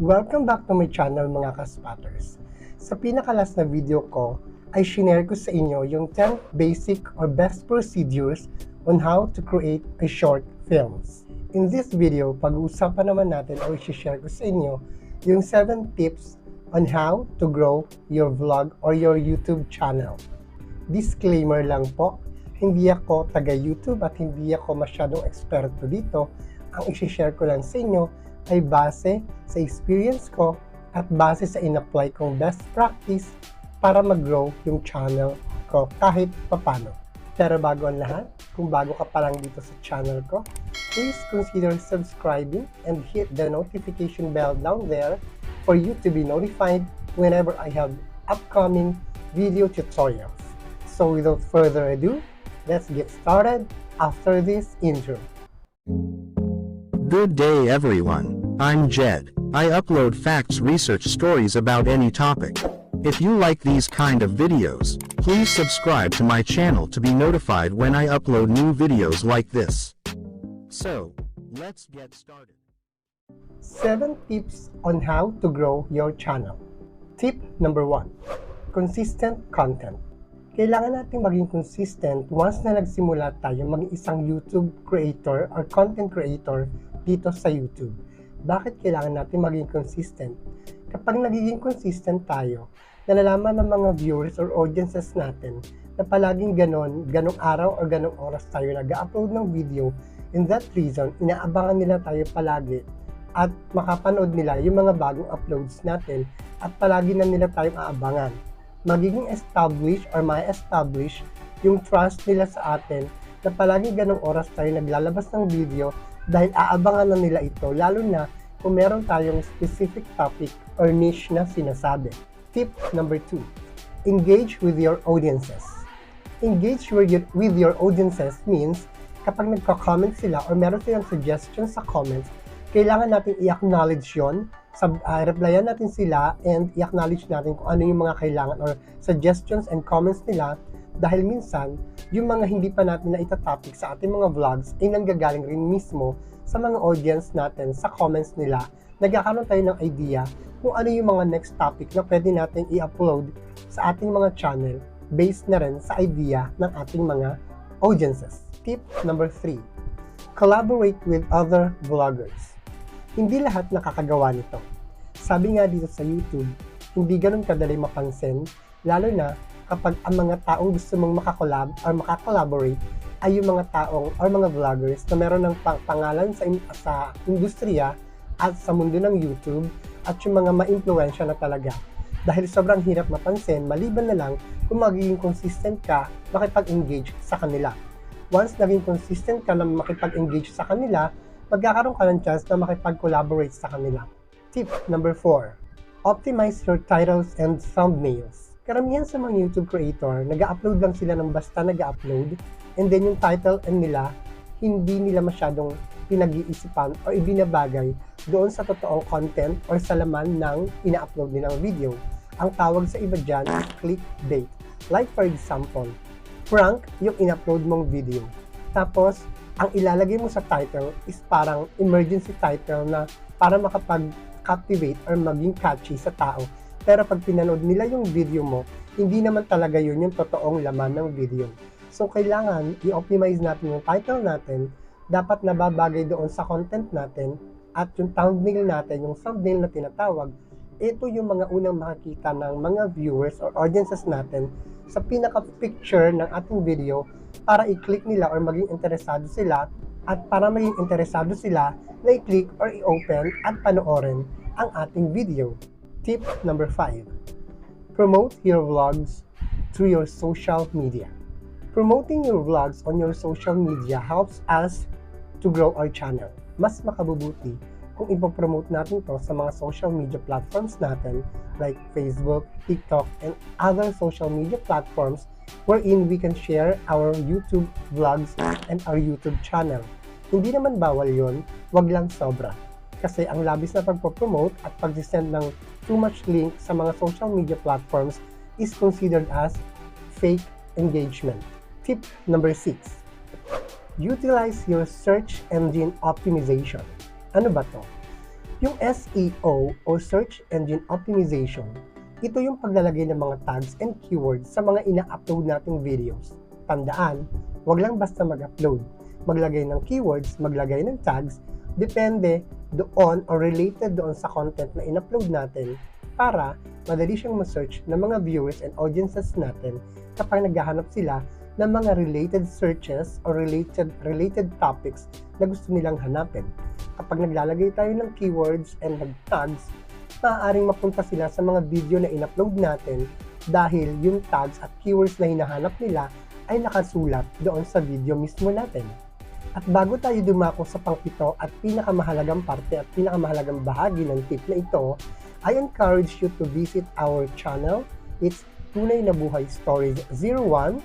Welcome back to my channel mga kaspatters. Sa pinakalas na video ko, ay shinare ko sa inyo yung 10 basic or best procedures on how to create a short films. In this video, pag-uusapan naman natin o i-share ko sa inyo yung 7 tips on how to grow your vlog or your YouTube channel. Disclaimer lang po, hindi ako taga YouTube at hindi ako masyadong eksperto dito. Ang i-share ko lang sa inyo ay base sa experience ko at base sa in-apply kong best practice para mag-grow yung channel ko kahit papano. Pero bago ang lahat, kung bago ka pa lang dito sa channel ko, please consider subscribing and hit the notification bell down there for you to be notified whenever I have upcoming video tutorials. So without further ado, let's get started after this intro. Good day everyone, I'm Jed. I upload facts research stories about any topic. If you like these kind of videos, please subscribe to my channel to be notified when I upload new videos like this. So, let's get started. 7 tips on how to grow your channel. Tip number 1. Consistent content. Kailangan natin maging consistent once na nagsimula tayo maging isang YouTube creator or content creator dito sa YouTube. Bakit kailangan natin maging consistent? Kapag nagiging consistent tayo, nalalaman ng mga viewers or audiences natin na palaging ganon, ganong araw or ganong oras tayo nag-upload ng video. In that reason, inaabangan nila tayo palagi at makapanood nila yung mga bagong uploads natin at palagi na nila tayong aabangan. Magiging establish or may establish yung trust nila sa atin na palagi ganong oras tayo naglalabas ng video dahil aabangan na nila ito lalo na kung meron tayong specific topic or niche na sinasabi. Tip number 2. Engage with your audiences. Engage with your, audiences means kapag nagko-comment sila or meron silang suggestions sa comments, kailangan natin i-acknowledge yon sub, uh, replyan natin sila and i-acknowledge natin kung ano yung mga kailangan or suggestions and comments nila dahil minsan, yung mga hindi pa natin na itatopic sa ating mga vlogs ay nanggagaling rin mismo sa mga audience natin sa comments nila. Nagkakaroon tayo ng idea kung ano yung mga next topic na pwede natin i-upload sa ating mga channel based na rin sa idea ng ating mga audiences. Tip number 3. Collaborate with other vloggers. Hindi lahat nakakagawa nito. Sabi nga dito sa YouTube, hindi ganun kadali mapansin, lalo na kapag ang mga taong gusto mong makakolab or makakolaborate ay yung mga taong or mga vloggers na meron ng pang- pangalan sa, sa industriya at sa mundo ng YouTube at yung mga ma-influensya na talaga. Dahil sobrang hirap mapansin, maliban na lang kung magiging consistent ka makipag-engage sa kanila. Once naging consistent ka na makipag-engage sa kanila, magkakaroon ka ng chance na makipag-collaborate sa kanila. Tip number 4. Optimize your titles and thumbnails. Karamihan sa mga YouTube creator, nag-upload lang sila ng basta nag-upload and then yung title and nila, hindi nila masyadong pinag-iisipan o ibinabagay doon sa totoong content or sa laman ng ina-upload nilang video. Ang tawag sa iba dyan clickbait. Like for example, prank yung in-upload mong video. Tapos, ang ilalagay mo sa title is parang emergency title na para makapag-captivate or maging catchy sa tao. Pero pag pinanood nila yung video mo, hindi naman talaga yun yung totoong laman ng video. So, kailangan i-optimize natin yung title natin, dapat nababagay doon sa content natin, at yung thumbnail natin, yung thumbnail na tinatawag, ito yung mga unang makikita ng mga viewers or audiences natin sa pinaka-picture ng ating video para i-click nila or maging interesado sila at para maging interesado sila na i-click or i-open at panoorin ang ating video. Tip number 5. Promote your vlogs through your social media. Promoting your vlogs on your social media helps us to grow our channel. Mas makabubuti kung ipopromote natin to sa mga social media platforms natin like Facebook, TikTok, and other social media platforms wherein we can share our YouTube vlogs and our YouTube channel. Hindi naman bawal yon, wag lang sobra. Kasi ang labis na pagpo-promote at pag-send ng too much link sa mga social media platforms is considered as fake engagement. Tip number 6. Utilize your search engine optimization. Ano ba to? Yung SEO o Search Engine Optimization, ito yung paglalagay ng mga tags and keywords sa mga ina-upload nating videos. Tandaan, wag lang basta mag-upload. Maglagay ng keywords, maglagay ng tags, depende doon or related doon sa content na in-upload natin para madali siyang ma-search ng mga viewers and audiences natin kapag naghahanap sila ng mga related searches or related related topics na gusto nilang hanapin. Kapag naglalagay tayo ng keywords and nag-tags, maaaring mapunta sila sa mga video na in-upload natin dahil yung tags at keywords na hinahanap nila ay nakasulat doon sa video mismo natin. At bago tayo dumako sa pangpito at pinakamahalagang parte at pinakamahalagang bahagi ng tip na ito, I encourage you to visit our channel. It's Tunay na Buhay Stories 01.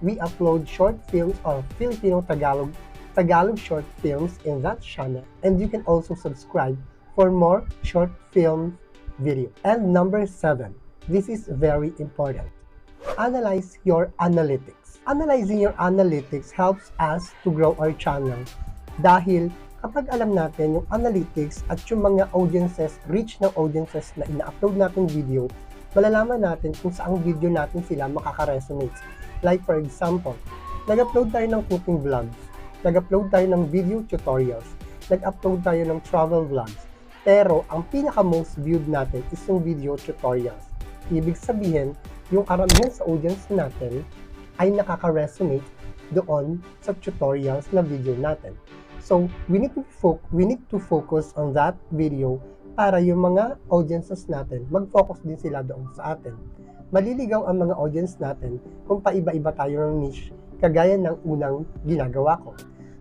We upload short films or Filipino Tagalog Tagalog short films in that channel. And you can also subscribe for more short film video. And number seven, this is very important. Analyze your analytics. Analyzing your analytics helps us to grow our channel dahil kapag alam natin yung analytics at yung mga audiences, reach ng audiences na ina-upload natin video, malalaman natin kung saang video natin sila makaka-resonate. Like for example, nag-upload tayo ng cooking vlogs, nag-upload tayo ng video tutorials, nag-upload tayo ng travel vlogs, pero ang pinaka-most viewed natin is yung video tutorials. Ibig sabihin, yung karamihan sa audience natin ay nakaka-resonate doon sa tutorials na video natin. So, we need to fo- we need to focus on that video para yung mga audiences natin, mag-focus din sila doon sa atin. Maliligaw ang mga audience natin kung paiba-iba tayo ng niche, kagaya ng unang ginagawa ko.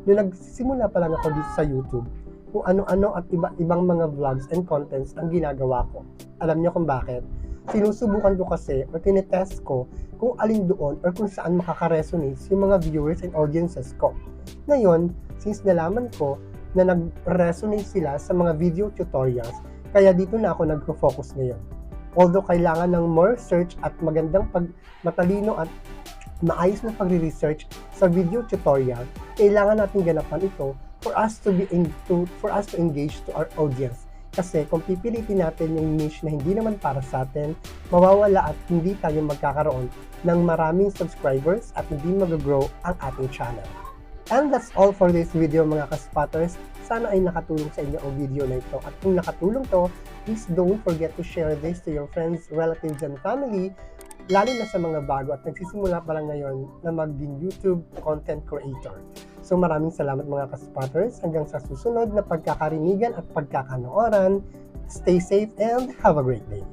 Noong nagsimula pa lang ako dito sa YouTube, kung ano-ano at iba-ibang mga vlogs and contents ang ginagawa ko. Alam niyo kung bakit? Sinusubukan ko kasi or tinetest ko kung alin doon or kung saan makaka-resonate yung mga viewers and audiences ko. Ngayon, since nalaman ko na nag-resonate sila sa mga video tutorials, kaya dito na ako nagpo-focus ngayon. Although kailangan ng more search at magandang pag matalino at maayos na pagre-research sa video tutorial, kailangan natin ganapan ito for us to be in, to, for us to engage to our audience. Kasi kung pipilitin natin yung niche na hindi naman para sa atin, mawawala at hindi tayo magkakaroon ng maraming subscribers at hindi mag-grow ang ating channel. And that's all for this video mga kaspotters. Sana ay nakatulong sa inyo ang video na ito. At kung nakatulong to, please don't forget to share this to your friends, relatives, and family lalo na sa mga bago at nagsisimula pa lang ngayon na maging YouTube content creator. So maraming salamat mga kaspotters. Hanggang sa susunod na pagkakarinigan at pagkakanooran. Stay safe and have a great day.